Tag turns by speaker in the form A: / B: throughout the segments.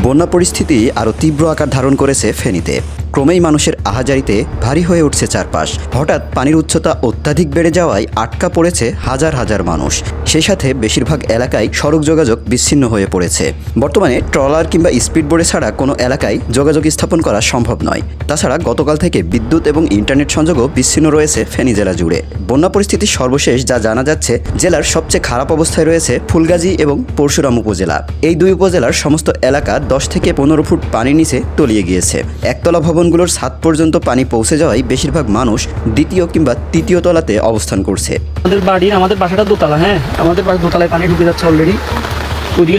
A: বন্যা পরিস্থিতি আরও তীব্র আকার ধারণ করেছে ফেনীতে। ক্রমেই মানুষের আহাজারিতে ভারী হয়ে উঠছে চারপাশ। হঠাৎ পানির উচ্চতা অত্যাধিক বেড়ে যাওয়ায় আটকা পড়েছে হাজার হাজার মানুষ। সেই সাথে বেশিরভাগ এলাকায় সড়ক যোগাযোগ বিচ্ছিন্ন হয়ে পড়েছে। বর্তমানে ট্রলার কিংবা স্পিডবোর্ডে ছাড়া কোনো এলাকায় যোগাযোগ স্থাপন করা সম্ভব নয়। তাছাড়া গতকাল থেকে বিদ্যুৎ এবং ইন্টারনেট সংযোগও বিচ্ছিন্ন রয়েছে ফেনী জেলা জুড়ে। বন্যা পরিস্থিতির সর্বশেষ যা জানা যাচ্ছে, জেলার সবচেয়ে খারাপ অবস্থায় রয়েছে ফুলগাজী এবং পরশুরাম উপজেলা। এই দুই উপজেলার সমস্ত এলাকা দশ থেকে পনেরো ফুট পানির নিচে তলিয়ে গিয়েছে। একতলা ভবনগুলোর ছাদ পর্যন্ত পানি পৌঁছে যাওয়ায় বেশিরভাগ মানুষ দ্বিতীয় কিংবা তৃতীয় তলাতে অবস্থান করছে।
B: আমাদের বাড়ির আমাদের বাসাটা দোতলা হ্যাঁ? আমাদের বাড়ি দোতলায় পানি ঢুকে যাচ্ছে অলরেডি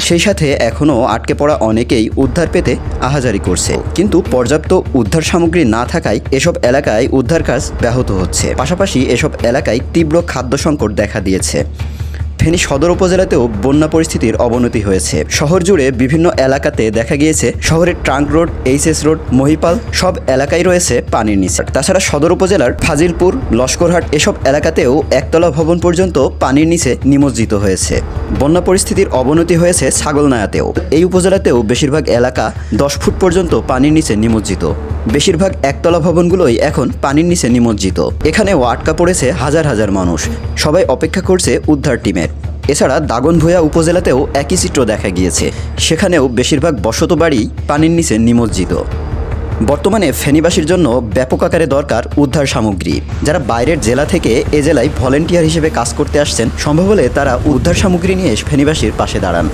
A: সেই সাথে এখনও আটকে পড়া অনেকেই উদ্ধার পেতে আহাজারি করছে। কিন্তু পর্যাপ্ত উদ্ধার সামগ্রী না থাকায় এসব এলাকায় উদ্ধার কাজ ব্যাহত হচ্ছে। পাশাপাশি এসব এলাকায় তীব্র খাদ্য সংকট দেখা দিয়েছে। ফেনী সদর উপজেলাতেও বন্যা পরিস্থিতির অবনতি হয়েছে। শহর জুড়ে বিভিন্ন এলাকাতে দেখা গিয়েছে শহরের trunk road, HS road, Mahipal, সব এলাকায় রয়েছে পানির নিচে। তাছাড়া সদর উপজেলার ফাজিলপুর, লস্করহাট এসব এলাকাতেও একতলা ভবন পর্যন্ত পানির নিচে নিমজ্জিত হয়েছে। বন্যা পরিস্থিতির অবনতি হয়েছে ছাগলনায়াতেও। এই উপজেলাতেও বেশিরভাগ এলাকা দশ ফুট পর্যন্ত পানির নিচে নিমজ্জিত। বেশিরভাগ একতলা ভবনগুলোই এখন পানির নিচে নিমজ্জিত। এখানেও আটকা পড়েছে হাজার হাজার মানুষ। সবাই অপেক্ষা করছে উদ্ধার টিমের। এছাড়া দাগনভূয়া উপজেলাতেও একই চিত্র দেখা গিয়েছে। সেখানেও বেশিরভাগ বসত বাড়ি পানির নিচে নিমজ্জিত। বর্তমানে ফেনীবাসীর জন্য ব্যাপক আকারে দরকার উদ্ধার সামগ্রী। যারা বাইরের জেলা থেকে এ জেলায় ভলেন্টিয়ার হিসেবে কাজ করতে আসছেন, সম্ভব হলে তারা উদ্ধার সামগ্রী নিয়ে ফেনীবাসীর পাশে দাঁড়ান।